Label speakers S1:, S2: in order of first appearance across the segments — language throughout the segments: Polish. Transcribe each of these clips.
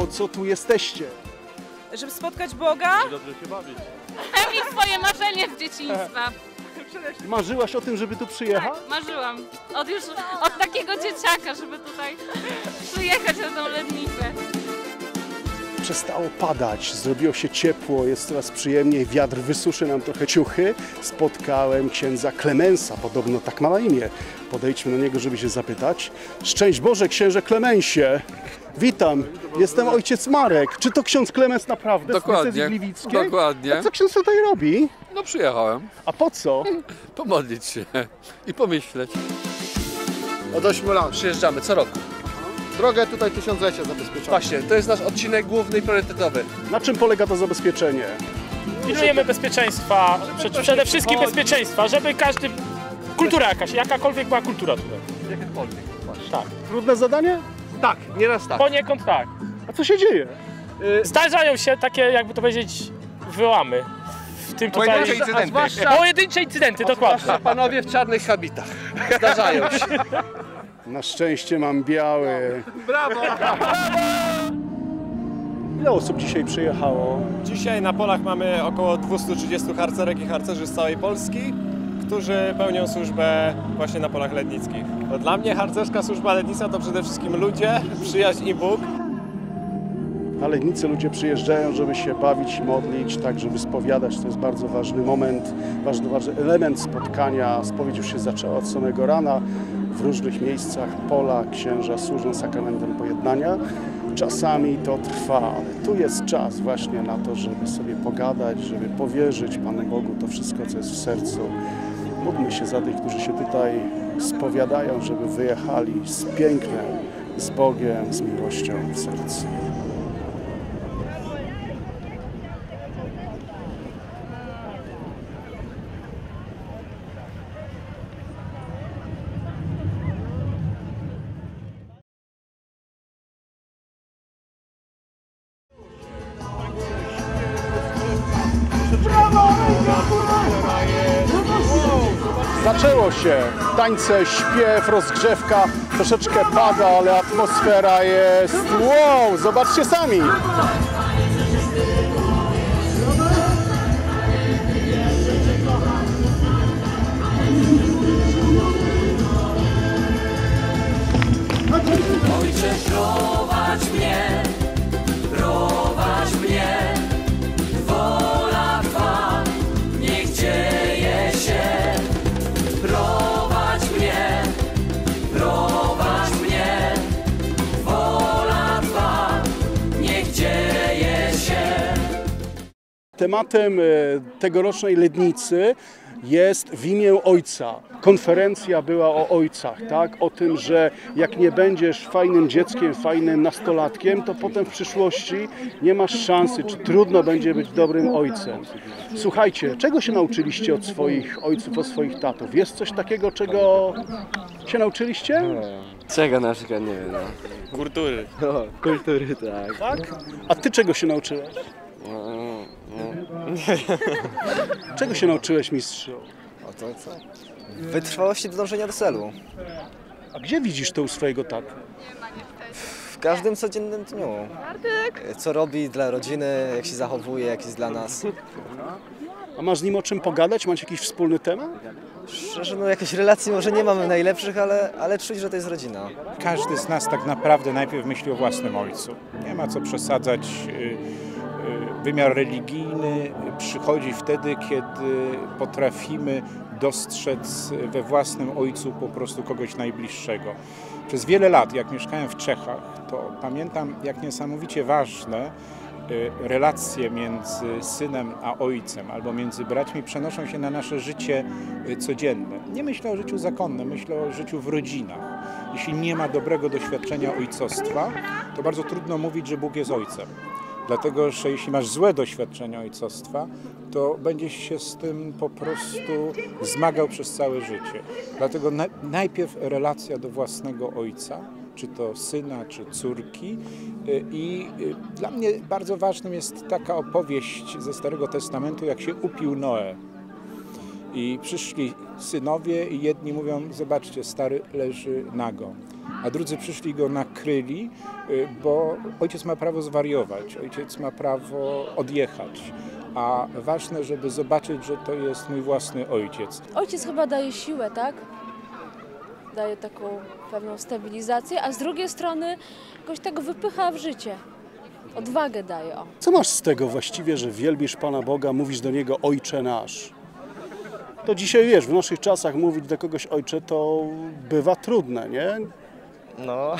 S1: Po co tu jesteście?
S2: Żeby spotkać Boga?
S3: Dobrze się bawić.
S4: Spełnić swoje marzenie z dzieciństwa.
S1: Marzyłaś o tym, żeby tu przyjechać?
S4: Marzyłam. Od już od takiego dzieciaka, żeby tutaj przyjechać na tą lednicę.
S1: Przestało padać, zrobiło się ciepło, jest coraz przyjemniej, wiatr wysuszy nam trochę ciuchy. Spotkałem księdza Klemensa, podobno tak ma na imię. Podejdźmy do niego, żeby się zapytać. Szczęść Boże, księże Klemensie! Witam, jestem ojciec Marek. Czy to ksiądz Klemens naprawdę z
S5: Dokładnie,
S1: diecezji gliwickiej?
S5: dokładnie.
S1: A co ksiądz tutaj robi?
S5: No przyjechałem
S1: A po co?
S5: pomodlić się i pomyśleć.
S6: Od 8 lat.
S7: Przyjeżdżamy co roku.
S6: Drogę tutaj tysiąclecia zabezpieczamy.
S7: Właśnie, to jest nasz odcinek główny i priorytetowy.
S1: Na czym polega to zabezpieczenie?
S8: Pilnujemy bezpieczeństwa, przede- przede wszystkim bezpieczeństwa, żeby każdy... Kultura jakaś, jakakolwiek była kultura tutaj.
S7: Jakakolwiek.
S8: Tak.
S1: Trudne zadanie?
S7: Tak, nieraz tak.
S8: Poniekąd tak.
S1: A co się dzieje?
S8: Zdarzają się takie, jakby to powiedzieć, wyłamy. W tym tutaj...
S7: Pojedyncze incydenty.
S8: Zwłaszcza... Pojedyncze incydenty, dokładnie.
S7: Panowie w czarnych habitach. Zdarzają się.
S1: Na szczęście mam biały.
S7: Brawo!
S1: Ile osób dzisiaj przyjechało?
S9: Dzisiaj na polach mamy około 230 harcerek i harcerzy z całej Polski, którzy pełnią służbę właśnie na polach lednickich. No, dla mnie harcerska służba lednicza to przede wszystkim ludzie, przyjaźń i Bóg.
S1: Na Lednicy ludzie przyjeżdżają, żeby się bawić modlić, tak żeby spowiadać. To jest bardzo ważny moment, ważny, ważny element spotkania. Spowiedź już się zaczęła od samego rana. W różnych miejscach pola księża służą sakramentem pojednania. Czasami to trwa, ale tu jest czas właśnie na to, żeby sobie pogadać, żeby powierzyć Panu Bogu to wszystko, co jest w sercu. Módlmy się za tych, którzy się tutaj spowiadają, żeby wyjechali z pięknem, z Bogiem, z miłością w sercu. Zaczęło się. Tańce, śpiew, rozgrzewka. Troszeczkę pada, ale atmosfera jest wow! Zobaczcie sami.
S10: Ojcze,
S1: Tematem e, tegorocznej Lednicy jest w imię Ojca. Konferencja była o ojcach, tak? O tym, że jak nie będziesz fajnym dzieckiem, fajnym nastolatkiem, to potem w przyszłości nie masz szansy, czy trudno będzie być dobrym ojcem. Słuchajcie, czego się nauczyliście od swoich ojców, od swoich tatów? Jest coś takiego, czego się nauczyliście?
S5: Czego na przykład nie wiem. No.
S9: Kultury.
S5: kultury, tak.
S1: Tak? A ty czego się nauczyłeś? Czego się nauczyłeś, mistrzu?
S11: O to co? Wytrwałości do dążenia do celu.
S1: A gdzie widzisz to u swojego taty?
S11: W każdym codziennym dniu. Co robi dla rodziny, jak się zachowuje, jak jest dla nas.
S1: A masz z nim o czym pogadać? Macie jakiś wspólny temat?
S11: Szczerze, no jakichś relacji może nie mamy najlepszych, ale, ale czuć, że to jest rodzina.
S12: Każdy z nas tak naprawdę najpierw myśli o własnym ojcu. Nie ma co przesadzać. y, y, Wymiar religijny przychodzi wtedy, kiedy potrafimy dostrzec we własnym ojcu po prostu kogoś najbliższego. Przez wiele lat, jak mieszkałem w Czechach, to pamiętam, jak niesamowicie ważne y, relacje między synem a ojcem albo między braćmi przenoszą się na nasze życie y, codzienne. Nie myślę o życiu zakonnym, myślę o życiu w rodzinach. Jeśli nie ma dobrego doświadczenia ojcostwa, to bardzo trudno mówić, że Bóg jest ojcem. Dlatego, że jeśli masz złe doświadczenie ojcostwa, to będziesz się z tym po prostu zmagał przez całe życie. Dlatego na, najpierw relacja do własnego ojca, czy to syna, czy córki. Y, I y, dla mnie bardzo ważnym jest taka opowieść ze Starego Testamentu, jak się upił Noe. I przyszli synowie i jedni mówią, zobaczcie, stary leży nago. A drudzy przyszli go nakryli, y, bo ojciec ma prawo zwariować, ojciec ma prawo odjechać, a ważne, żeby zobaczyć, że to jest mój własny ojciec.
S3: Ojciec chyba daje siłę, tak? Daje taką pewną stabilizację, a z drugiej strony jakoś tak wypycha w życie. Odwagę daje, o.
S1: Co masz z tego właściwie, że wielbisz Pana Boga, mówisz do Niego Ojcze nasz? To dzisiaj wiesz, w naszych czasach mówić do kogoś Ojcze to bywa trudne, nie?
S11: No,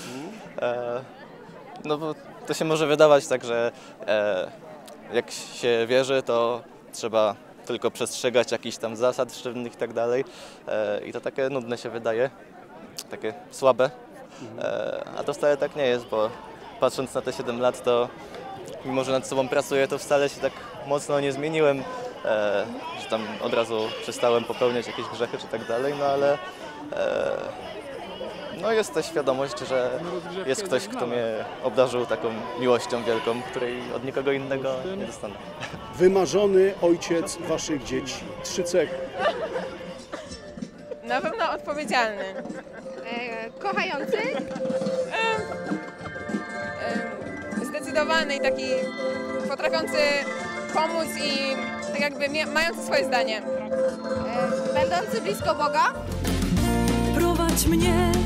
S11: e, no bo to się może wydawać tak, że e, jak się wierzy, to trzeba tylko przestrzegać jakichś tam zasad szczególnych i tak dalej. E, I to takie nudne się wydaje, takie słabe. E, a to wcale tak nie jest, bo patrząc na te 7 lat, to mimo, że nad sobą pracuję, to wcale się tak mocno nie zmieniłem, e, że tam od razu przestałem popełniać jakieś grzechy czy tak dalej, no ale no jest też świadomość, że jest ktoś, kto mnie obdarzył taką miłością wielką, której od nikogo innego nie dostanę.
S1: Wymarzony ojciec waszych dzieci. Trzy cechy.
S2: Na pewno odpowiedzialny.
S13: kochający?
S2: Zdecydowany i taki potrafiący pomóc i tak jakby mający swoje zdanie.
S13: Będący blisko Boga?
S10: Prowadź mnie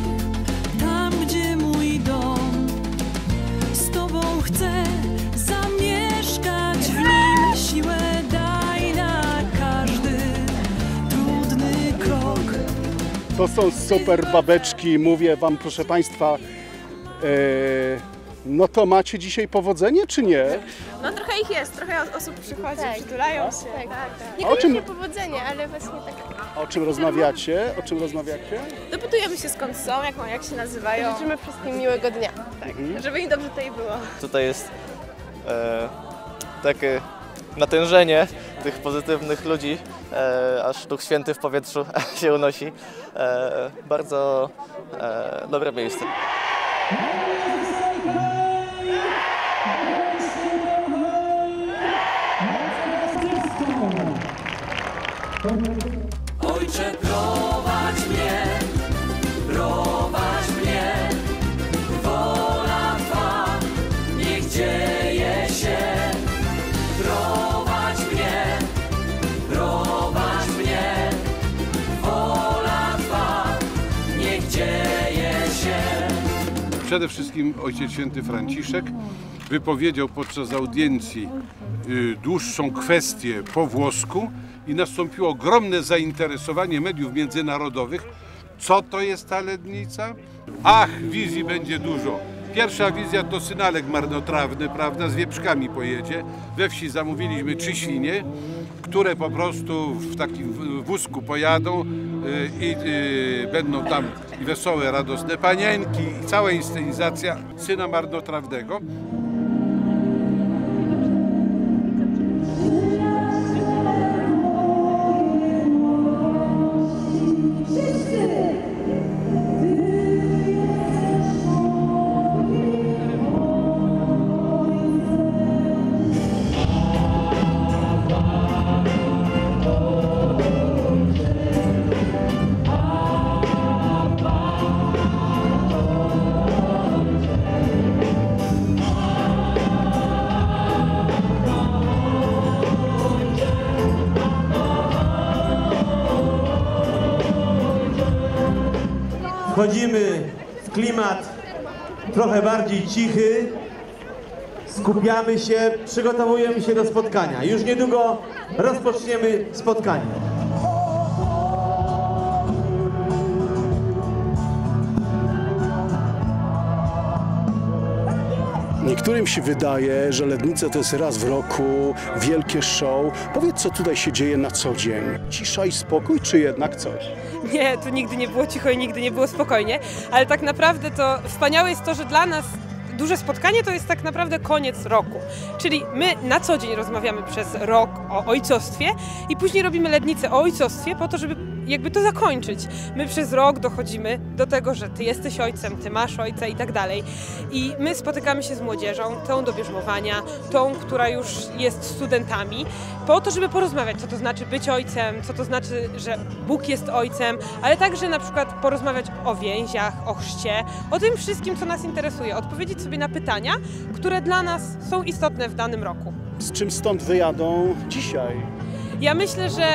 S1: To są super babeczki. Mówię wam, proszę państwa, e, no to macie dzisiaj powodzenie, czy nie?
S2: No trochę ich jest, trochę osób przychodzi,
S13: Tak.
S2: przytulają się.
S13: Tak.
S1: A o czym-
S13: Niekoniecznie powodzenie, ale właśnie tak.
S1: O czym rozmawiacie? O czym rozmawiacie?
S2: Dopytujemy się skąd są, jak, jak się nazywają.
S13: Życzymy wszystkim miłego dnia.
S2: Tak, żeby im dobrze tutaj było.
S11: Tutaj jest e, takie natężenie tych pozytywnych ludzi, e, aż Duch Święty w powietrzu się unosi. E, bardzo e, dobre miejsce.
S10: Ojcze,
S14: Przede wszystkim Ojciec Święty Franciszek wypowiedział podczas audiencji y, dłuższą kwestię po włosku i nastąpiło ogromne zainteresowanie mediów międzynarodowych. Co to jest ta lednica? Ach, wizji będzie dużo. Pierwsza wizja to synalek marnotrawny, prawda, z wieprzkami pojedzie. We wsi zamówiliśmy trzy świnie, które po prostu w takim wózku pojadą y, i y, będą tam i wesołe, radosne panienki i cała inscenizacja syna marnotrawnego.
S15: Wchodzimy w klimat trochę bardziej cichy, skupiamy się, przygotowujemy się do spotkania. Już niedługo rozpoczniemy spotkanie.
S1: Niektórym się wydaje, że Lednice to jest raz w roku, wielkie show. Powiedz, co tutaj się dzieje na co dzień? Cisza i spokój, czy jednak coś?
S2: Nie, tu nigdy nie było cicho i nigdy nie było spokojnie, ale tak naprawdę to wspaniałe jest to, że dla nas duże spotkanie to jest tak naprawdę koniec roku. Czyli my na co dzień rozmawiamy przez rok o ojcostwie i później robimy lednicę o ojcostwie po to, żeby jakby to zakończyć. My przez rok dochodzimy do tego, że ty jesteś ojcem, ty masz ojca i tak dalej. I my spotykamy się z młodzieżą, tą do bierzmowania, tą, która już jest studentami, po to, żeby porozmawiać, co to znaczy być ojcem, co to znaczy, że Bóg jest ojcem, ale także na przykład porozmawiać o więziach, o chrzcie, o tym wszystkim, co nas interesuje, odpowiedzieć sobie na pytania, które dla nas są istotne w danym roku.
S1: Z czym stąd wyjadą dzisiaj?
S2: Ja myślę, że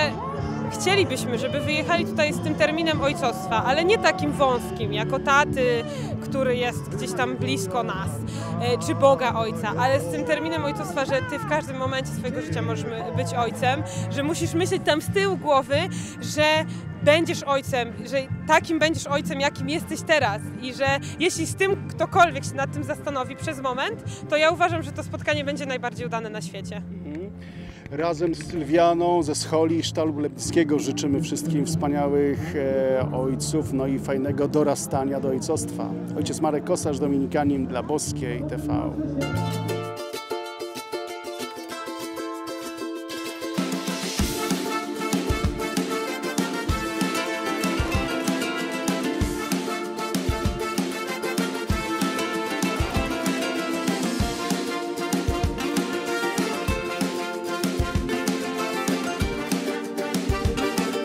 S2: chcielibyśmy, żeby wyjechali tutaj z tym terminem ojcostwa, ale nie takim wąskim, jako taty, który jest gdzieś tam blisko nas, e, czy Boga Ojca, ale z tym terminem ojcostwa, że ty w każdym momencie swojego życia możesz być ojcem, że musisz myśleć tam z tyłu głowy, że będziesz ojcem, że takim będziesz ojcem, jakim jesteś teraz i że jeśli z tym ktokolwiek się nad tym zastanowi przez moment, to ja uważam, że to spotkanie będzie najbardziej udane na świecie.
S1: Razem z Sylwianą ze Scholi Sztalu Lepnickiego życzymy wszystkim wspaniałych e, ojców, no i fajnego dorastania do ojcostwa. Ojciec Marek Kosarz, Dominikanin dla Boskiej TV.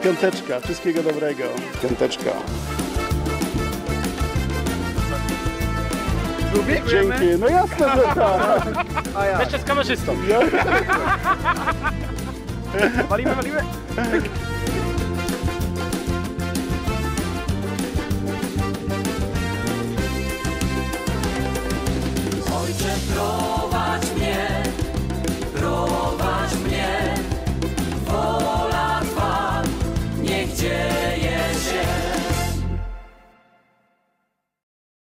S1: Piąteczka, wszystkiego dobrego. Piąteczka. Dzięki, no jasne, że tak.
S8: A ja. Jeszcze z kamerzystą. Walimy, walimy.